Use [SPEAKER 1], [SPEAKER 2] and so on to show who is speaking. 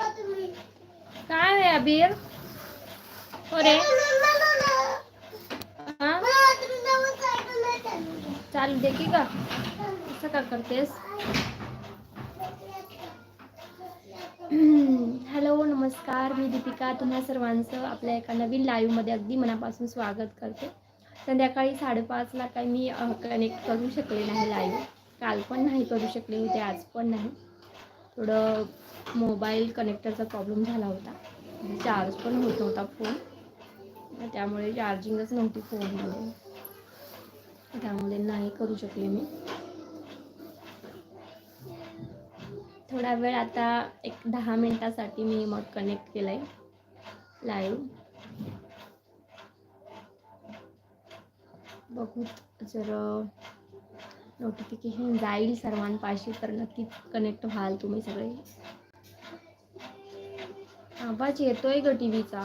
[SPEAKER 1] काय आहे अबीर? अरे हा? चालू दे की का असं का करतेस? हॅलो नमस्कार. मी दीपिका तुम्हा सर्वांचं आपल्या एका नवीन लाईव्हमध्ये अगदी मनापासून स्वागत करते. संध्याकाळी साडेपाचला काही मी कनेक्ट करू शकले नाही लाईव्ह काल पण नाही करू शकले होते आज पण नाही. थोडं मोबाईल कनेक्टरचा प्रॉब्लेम झाला होता. चार्ज पण होत नव्हता फोन. त्यामुळे चार्जिंगच नव्हती फोनमध्ये. त्यामुळे नाही करू शकले मी. थोडा वेळ आता एक दहा मिनटासाठी मी मग कनेक्ट केलं आहे लाईव्ह बघू जर नोटिफिकेशन जाईल सर्वांपाशी तर नक्कीच कनेक्ट व्हाल तुम्ही सगळे. आवाज येतोय ग टी व्हीचा